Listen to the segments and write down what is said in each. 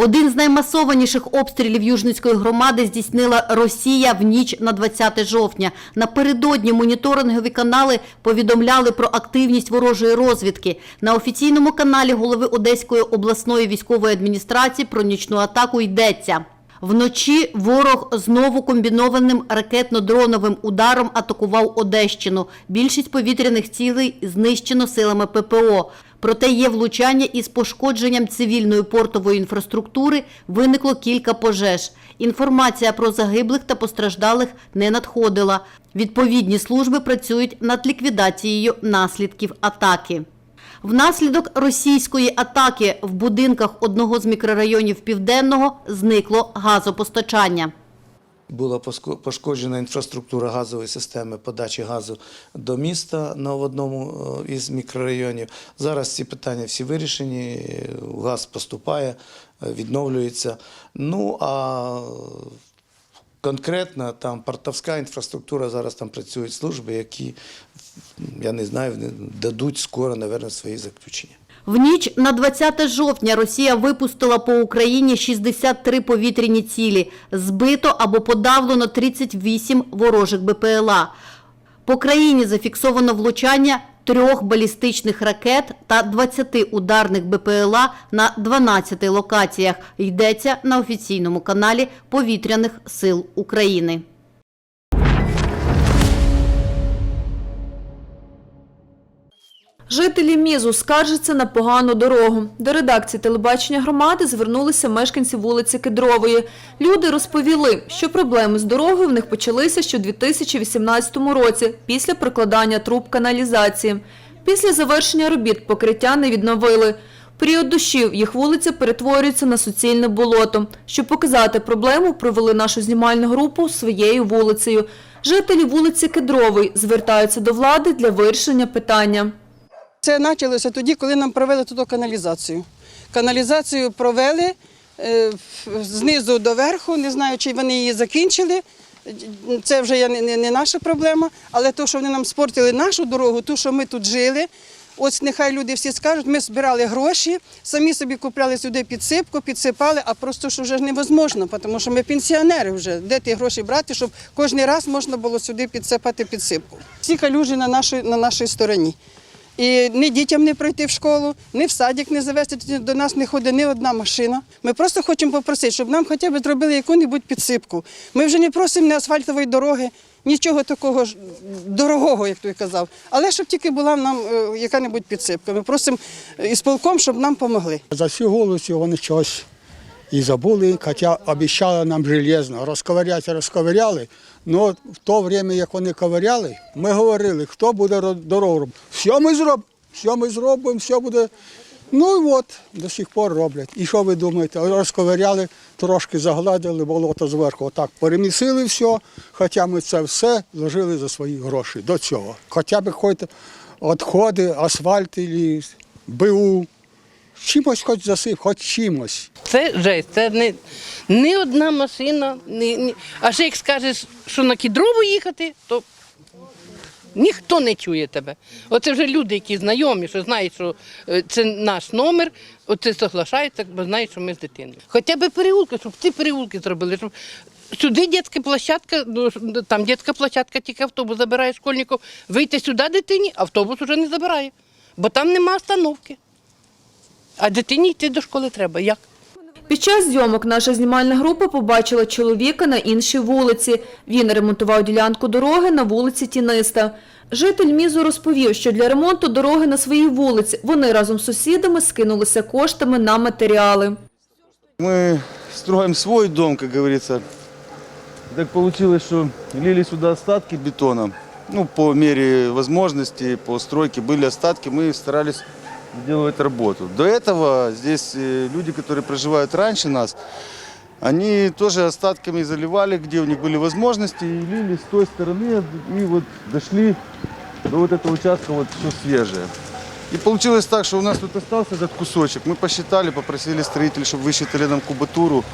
Один з наймасованіших обстрілів Южницької громади здійснила Росія в ніч на 20 жовтня. Напередодні моніторингові канали повідомляли про активність ворожої розвідки. На офіційному каналі голови Одеської обласної військової адміністрації про нічну атаку йдеться. Вночі ворог знову комбінованим ракетно-дроновим ударом атакував Одещину. Більшість повітряних цілей знищено силами ППО. Проте є влучання із пошкодженням цивільної портової інфраструктури, виникло кілька пожеж. Інформація про загиблих та постраждалих не надходила. Відповідні служби працюють над ліквідацією наслідків атаки. Внаслідок російської атаки в будинках одного з мікрорайонів Південного зникло газопостачання. Була пошкоджена інфраструктура газової системи подачі газу до міста на одному е, із мікрорайонів. Зараз ці питання всі вирішені, е, газ поступає, е, відновлюється. Ну а конкретно там портовська інфраструктура, зараз там працюють служби, які, я не знаю, дадуть скоро, мабуть, свої заключення. В ніч на 20 жовтня Росія випустила по Україні 63 повітряні цілі. Збито або подавлено 38 ворожих БПЛА. По країні зафіксовано влучання трьох балістичних ракет та 20 ударних БПЛА на 12 локаціях. Йдеться на офіційному каналі Повітряних сил України. Жителі Мізу скаржаться на погану дорогу. До редакції телебачення громади звернулися мешканці вулиці Кедрової. Люди розповіли, що проблеми з дорогою в них почалися ще у 2018 році, після прокладання труб каналізації. Після завершення робіт покриття не відновили. Період дощів їх вулиця перетворюється на суцільне болото. Щоб показати проблему, провели нашу знімальну групу своєю вулицею. Жителі вулиці Кедрової звертаються до влади для вирішення питання. Це почалося тоді, коли нам провели тут каналізацію. Каналізацію провели е, знизу до верху, не знаю, чи вони її закінчили. Це вже не, не, не наша проблема, але то, що вони нам спортили нашу дорогу, ту, що ми тут жили. Ось нехай люди всі скажуть, ми збирали гроші, самі собі купляли сюди підсипку, підсипали, а просто що вже невозможно, тому що ми пенсіонери вже. Де ті гроші брати, щоб кожен раз можна було сюди підсипати підсипку. Всі калюжі на нашій, на нашій стороні. І ні дітям не пройти в школу, ні в садик не завести, до нас не ходить ні одна машина. Ми просто хочемо попросити, щоб нам хоча б зробили яку-небудь підсипку. Ми вже не просимо ні асфальтової дороги, нічого такого ж дорогого, як той казав. Але щоб тільки була нам е, яка-небудь підсипка. Ми просимо е, із полком, щоб нам допомогли. За всю вулицю вони щось і забули, хоча обіцяли нам железно. Розковиряти розковиряли. Але в то время, як вони ковиряли, ми говорили, хто буде ро- дорогу робити. Все ми зробимо, все ми зробимо, все буде. Ну і от, до сих пор роблять. І що ви думаєте? Розковиряли, трошки загладили болото зверху. Отак перемісили все, хоча ми це все вложили за свої гроші до цього. Хоча б хоч відходи, асфальт, або БУ. Чимось хоч засип, хоч чимось. Це жесть, це не, не одна машина. Ні, ні. А ще як скажеш, що на кідрову їхати, то ніхто не чує тебе. Оце вже люди, які знайомі, що знають, що е, це наш номер, оце соглашаються, бо знають, що ми з дитиною. Хоча б переулки, щоб ці переулки зробили, щоб сюди дитяча площадка, ну, там дитяча площадка, тільки автобус забирає школьників. Вийти сюди дитині, автобус вже не забирає, бо там нема остановки. А дитині йти до школи треба. Як? Під час зйомок наша знімальна група побачила чоловіка на іншій вулиці. Він ремонтував ділянку дороги на вулиці Тіниста. Житель Мізу розповів, що для ремонту дороги на своїй вулиці вони разом з сусідами скинулися коштами на матеріали. Мы строим свой дом, как говорится. Так получилось, что лили сюда остатки бетона. Ну, по мере возможности, по стройке были остатки, мы старались сделать работу. До этого здесь э, люди, которые проживают раньше нас, они тоже остатками заливали, где у них были возможности, и лили с той стороны, и вот дошли до вот этого участка, вот все свежее. И получилось так, что у нас тут остался этот кусочек. Мы посчитали, попросили строителей, чтобы высчитали нам кубатуру.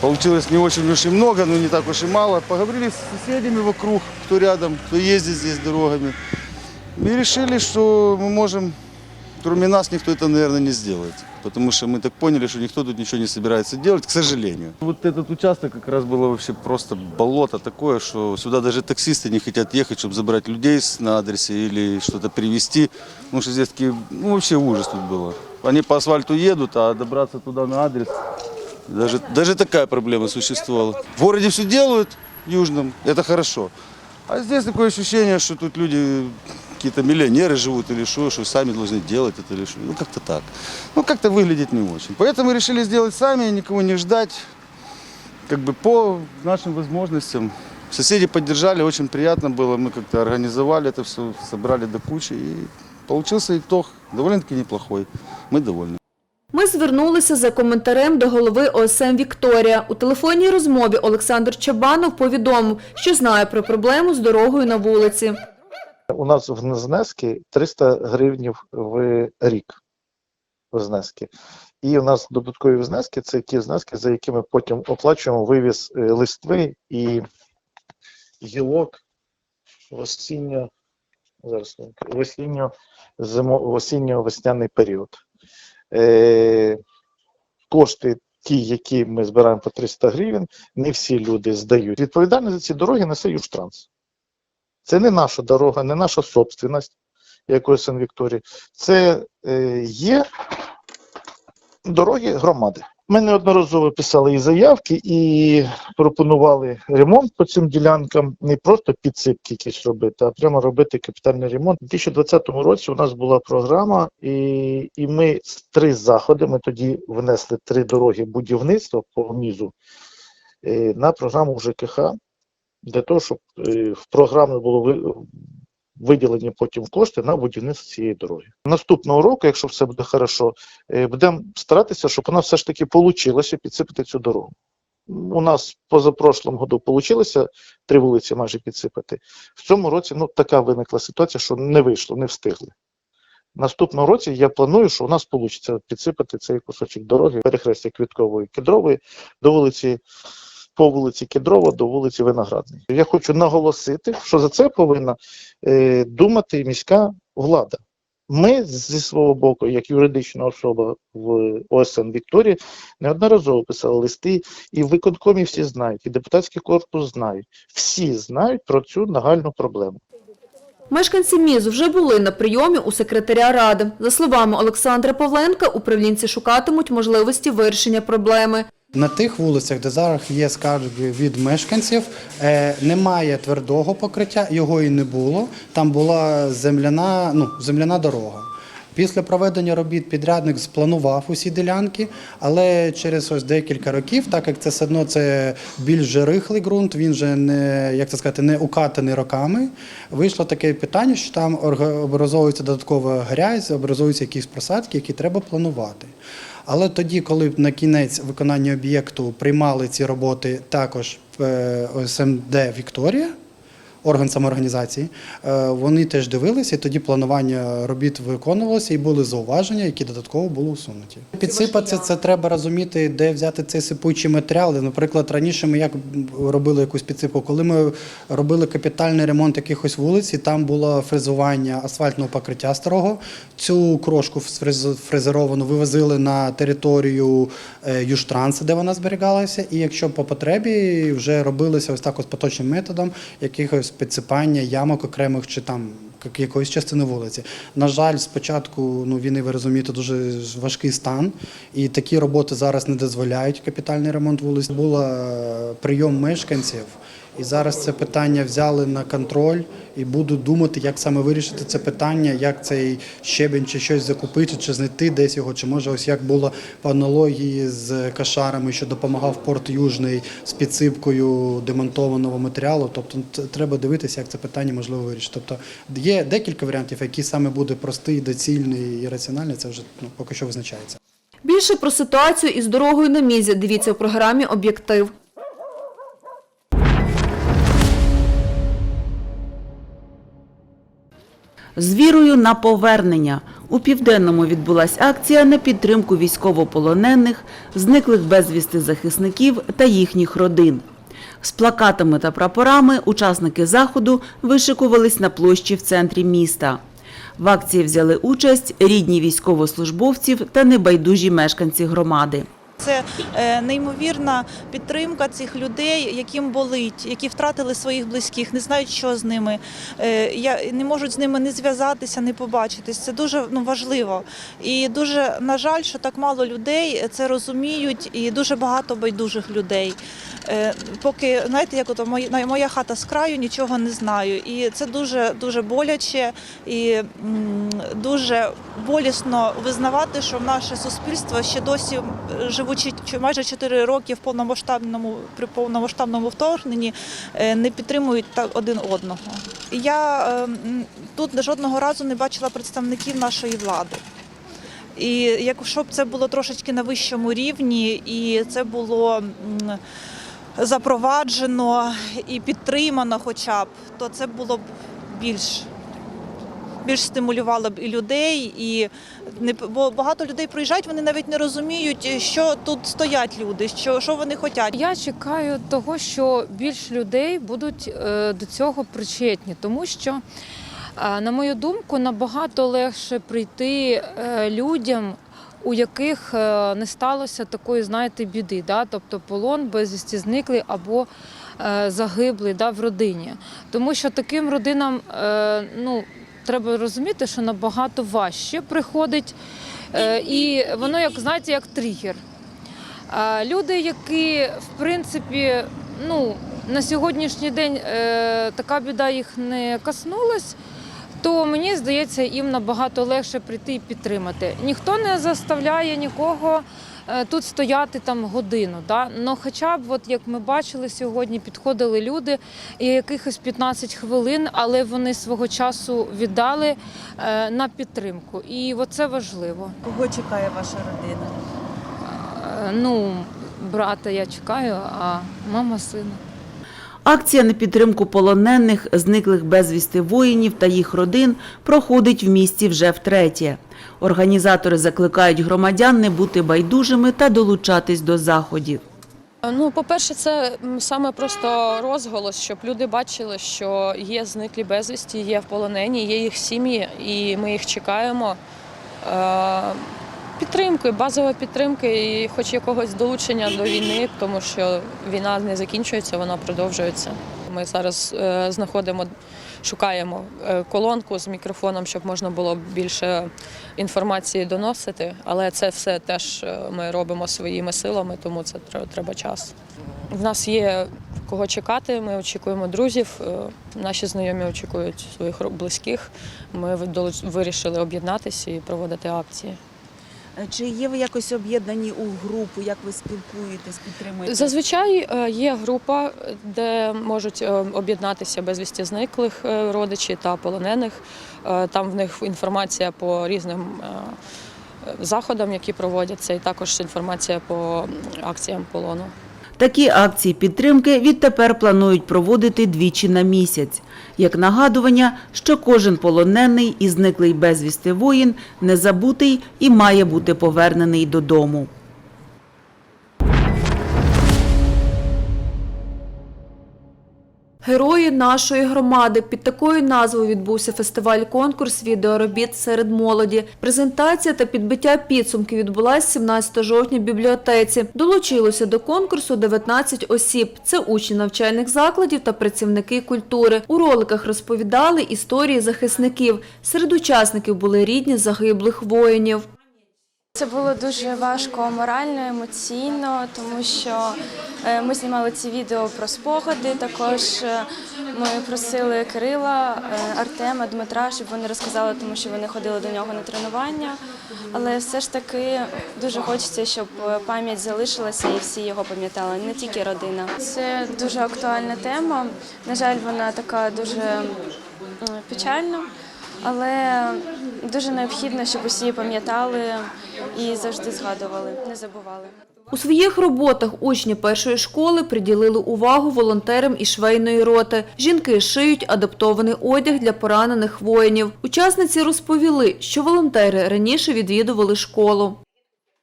Получилось не очень уж и много, но не так уж и мало. Поговорили с соседями вокруг, кто рядом, кто ездит здесь дорогами. И решили, что мы можем кроме нас никто это, наверное, не сделает. Потому что мы так поняли, что никто тут ничего не собирается делать, к сожалению. Вот этот участок как раз было вообще просто болото такое, что сюда даже таксисты не хотят ехать, чтобы забрать людей на адресе или что-то привезти. Потому что здесь такие, ну вообще ужас тут было. Они по асфальту едут, а добраться туда на адрес, даже, даже такая проблема существовала. В городе все делают, южном, это хорошо. А здесь такое ощущение, что тут люди какие-то миллионеры живут или что, что сами должны делать это или что. Ну, как-то так. Ну, как-то выглядит не очень. Поэтому решили сделать сами, никого не ждать. Как бы по нашим возможностям. Соседи поддержали, очень приятно было. Мы как-то организовали это все, собрали до кучи. И получился итог довольно-таки неплохой. Мы довольны. Ми звернулися за коментарем до голови ОСМ «Вікторія». У телефонній розмові Олександр Чабанов повідомив, що знає про проблему з дорогою на вулиці. У нас в знески 300 гривнів в рік. Знески. І у нас додаткові внески це ті знески, за якими потім оплачуємо вивіз е, листви і гілок в осінньо, зараз, в осінньо, зимо, в осінньо-весняний період. Е, кошти, ті, які ми збираємо по 300 гривень, не всі люди здають. Відповідальність за ці дороги несе Южтранс. Це не наша дорога, не наша собственність, як у СН Вікторії. Це е, є дороги громади. Ми неодноразово писали і заявки, і пропонували ремонт по цим ділянкам, не просто підсипки якісь робити, а прямо робити капітальний ремонт. У 2020 році у нас була програма, і, і ми три заходи. Ми тоді внесли три дороги будівництва по мізу е, на програму ЖКХ для того, щоб е, в програмі було виділені потім кошти на будівництво цієї дороги. Наступного року, якщо все буде хорошо, е, будемо старатися, щоб нас все ж таки вийшло підсипати цю дорогу. У нас позапрошлому году вийшло три вулиці майже підсипати. В цьому році ну, така виникла ситуація, що не вийшло, не встигли. Наступного році я планую, що у нас вийде підсипати цей кусочок дороги, перехрестя Квіткової Кедрової до вулиці по вулиці Кедрова до вулиці Виноградної. Я хочу наголосити, що за це повинна е, думати міська влада. Ми зі свого боку, як юридична особа в ОСН Вікторії, неодноразово писали листи, і в виконкомі всі знають, і депутатський корпус знають. Всі знають про цю нагальну проблему. Мешканці МІЗу вже були на прийомі у секретаря ради. За словами Олександра Павленка, управлінці шукатимуть можливості вирішення проблеми. На тих вулицях, де зараз є скарги від мешканців, е, немає твердого покриття, його і не було. Там була земляна, ну, земляна дорога. Після проведення робіт підрядник спланував усі ділянки, але через ось декілька років, так як це все одно це більш рихлий ґрунт, він же не як це сказати, не укатаний роками. Вийшло таке питання, що там образовується додаткова грязь, образуються якісь просадки, які треба планувати. Але тоді, коли на кінець виконання об'єкту приймали ці роботи також е, СМД Вікторія, орган самоорганізації, е, вони теж дивилися, і тоді планування робіт виконувалося, і були зауваження, які додатково були усунуті. Підсипатися це треба розуміти, де взяти цей сипучий матеріал. Наприклад, раніше ми як робили якусь підсипку, коли ми робили капітальний ремонт якихось вулиць, і там було фрезування асфальтного покриття старого. Цю крошку фрез- фрезеровану вивозили на територію е, Южтранса, де вона зберігалася. І якщо по потребі вже робилося ось так ось поточним методом якихось підсипання ямок окремих чи там як- якоїсь частини вулиці. На жаль, спочатку ну, війни, ви розумієте, дуже важкий стан, і такі роботи зараз не дозволяють капітальний ремонт вулиць. Був прийом мешканців. І зараз це питання взяли на контроль і буду думати, як саме вирішити це питання, як цей щебень чи щось закупити, чи знайти десь його, чи може ось як було по аналогії з кашарами, що допомагав порт Южний з підсипкою демонтованого матеріалу. Тобто треба дивитися, як це питання можливо вирішити. Тобто є декілька варіантів, який саме буде простий, доцільний і раціональний. Це вже ну, поки що визначається. Більше про ситуацію із дорогою на мізі дивіться в програмі «Об'єктив». З вірою на повернення у південному відбулася акція на підтримку військовополонених, зниклих безвісти захисників та їхніх родин. З плакатами та прапорами учасники заходу вишикувались на площі в центрі міста. В акції взяли участь рідні військовослужбовців та небайдужі мешканці громади. Це е, неймовірна підтримка цих людей, яким болить, які втратили своїх близьких, не знають, що з ними. Е, не можуть з ними не зв'язатися, не побачитись. Це дуже ну, важливо. І дуже на жаль, що так мало людей це розуміють, і дуже багато байдужих людей. Е, Поки знаєте, як ото моя, хата з краю, нічого не знаю. І це дуже дуже боляче і дуже болісно визнавати, що наше суспільство ще досі е, ч- майже 4 роки в повномасштабному при повномасштабному вторгненні, е, не підтримують так один одного. Я е, тут жодного разу не бачила представників нашої влади. І якщо б це було трошечки на вищому рівні, і це було запроваджено і підтримано, хоча б, то це було б більш. Більш стимулювало б і людей, і не бо багато людей приїжджають, вони навіть не розуміють, що тут стоять люди, що, що вони хочуть. Я чекаю того, що більш людей будуть е, до цього причетні, тому що, е, на мою думку, набагато легше прийти е, людям. У яких не сталося такої, знаєте, біди, да? тобто полон, безвісті зниклий або загиблий да, в родині. Тому що таким родинам ну, треба розуміти, що набагато важче приходить, е, і воно, як знаєте, як тригер. Люди, які в принципі, ну на сьогоднішній день е, така біда їх не коснулась, то мені здається, їм набагато легше прийти і підтримати. Ніхто не заставляє нікого тут стояти там годину. Да? Но хоча б, от як ми бачили сьогодні, підходили люди і якихось 15 хвилин, але вони свого часу віддали е, на підтримку. І це важливо. Кого чекає ваша родина? Е, Ну, брата я чекаю, а мама сина. Акція на підтримку полонених, зниклих безвісти воїнів та їх родин проходить в місті вже втретє. Організатори закликають громадян не бути байдужими та долучатись до заходів. Ну, по-перше, це саме просто розголос, щоб люди бачили, що є зниклі безвісті, є в полонені, є їх сім'ї, і ми їх чекаємо. Підтримки, базова підтримка і хоч якогось долучення до війни, тому що війна не закінчується, вона продовжується. Ми зараз е, знаходимо, шукаємо е, колонку з мікрофоном, щоб можна було більше інформації доносити, але це все теж е, ми робимо своїми силами, тому це треба час. В нас є кого чекати. Ми очікуємо друзів. Наші знайомі очікують своїх близьких. Ми вирішили об'єднатися і проводити акції. Чи є ви якось об'єднані у групу? Як ви спілкуєтесь, підтримуєте? Зазвичай е, є група, де можуть е, об'єднатися безвісті зниклих е, родичі та полонених. Е, Там в них інформація по різним е, заходам, які проводяться, і також інформація по акціям полону. Такі акції підтримки відтепер планують проводити двічі на місяць, як нагадування, що кожен полонений і зниклий безвісти воїн не забутий і має бути повернений додому. Герої нашої громади під такою назвою відбувся фестиваль-конкурс відеоробіт серед молоді. Презентація та підбиття підсумків відбулась 17 жовтня в бібліотеці. Долучилося до конкурсу 19 осіб. Це учні навчальних закладів та працівники культури. У роликах розповідали історії захисників. Серед учасників були рідні загиблих воїнів. Це було дуже важко морально, емоційно, тому що е, ми знімали ці відео про спогади. Також е, ми просили Кирила, е, Артема, Дмитра, щоб вони розказали, тому що вони ходили до нього на тренування. Але все ж таки дуже хочеться, щоб пам'ять залишилася і всі його пам'ятали, не тільки родина. Це дуже актуальна тема. На жаль, вона така дуже печальна. Але дуже необхідно, щоб усі пам'ятали і завжди згадували, не забували. У своїх роботах учні першої школи приділили увагу волонтерам і швейної роти. Жінки шиють адаптований одяг для поранених воїнів. Учасниці розповіли, що волонтери раніше відвідували школу.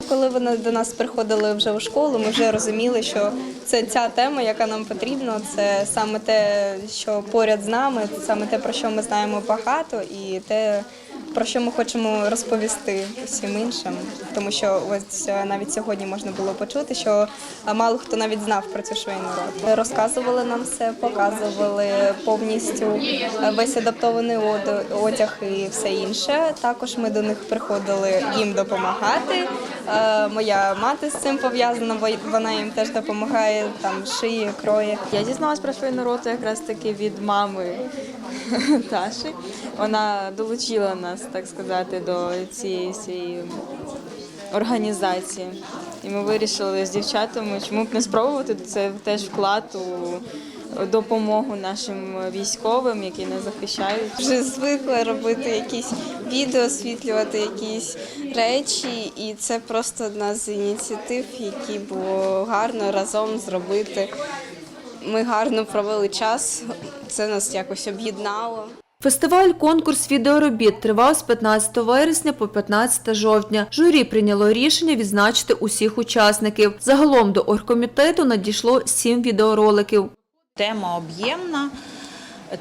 Коли вони до нас приходили вже у школу, ми вже розуміли, що це ця тема, яка нам потрібна. Це саме те, що поряд з нами, саме те, про що ми знаємо багато, і те, про що ми хочемо розповісти всім іншим. Тому що ось е, навіть сьогодні можна було почути, що е, мало хто навіть знав про цю швейну роботу. Розказували нам все, показували повністю е, весь адаптований одяг і все інше. Також ми до них приходили їм допомагати. Моя мати з цим пов'язана, бо вона їм теж допомагає, там шиє, кроє. Я дізналась про швейну роту якраз таки від мами Таші. Вона долучила нас, так сказати, до цієї всієї організації. І ми вирішили з дівчатами, чому б не спробувати це теж вклад у допомогу нашим військовим, які нас захищають. Вже звикла робити якісь відео, освітлювати якісь речі, і це просто одна з ініціатив, які було гарно разом зробити. Ми гарно провели час, це нас якось об'єднало. Фестиваль конкурс відеоробіт тривав з 15 вересня по 15 жовтня. Журі прийняло рішення відзначити усіх учасників. Загалом до оргкомітету надійшло сім відеороликів. Тема об'ємна,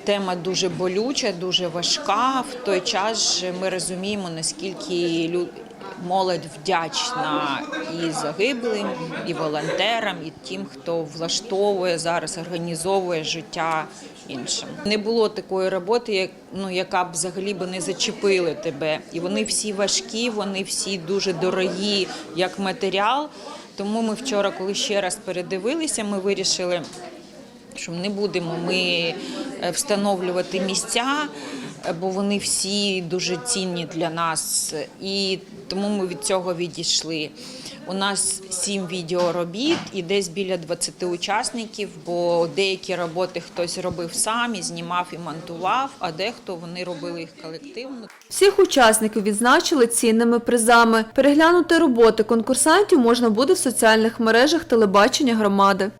тема дуже болюча, дуже важка. В той час ми розуміємо, наскільки молодь вдячна і загиблим, і волонтерам, і тим, хто влаштовує зараз, організовує життя іншим. Не було такої роботи, ну, яка б взагалі би не зачепили тебе. І вони всі важкі, вони всі дуже дорогі як матеріал. Тому ми вчора, коли ще раз передивилися, ми вирішили що не будемо ми е, встановлювати місця, бо вони всі дуже цінні для нас, і тому ми від цього відійшли. У нас сім відеоробіт і десь біля 20 учасників, бо деякі роботи хтось робив сам і знімав і монтував, а дехто вони робили їх колективно. Всіх учасників відзначили цінними призами. Переглянути роботи конкурсантів можна буде в соціальних мережах телебачення громади.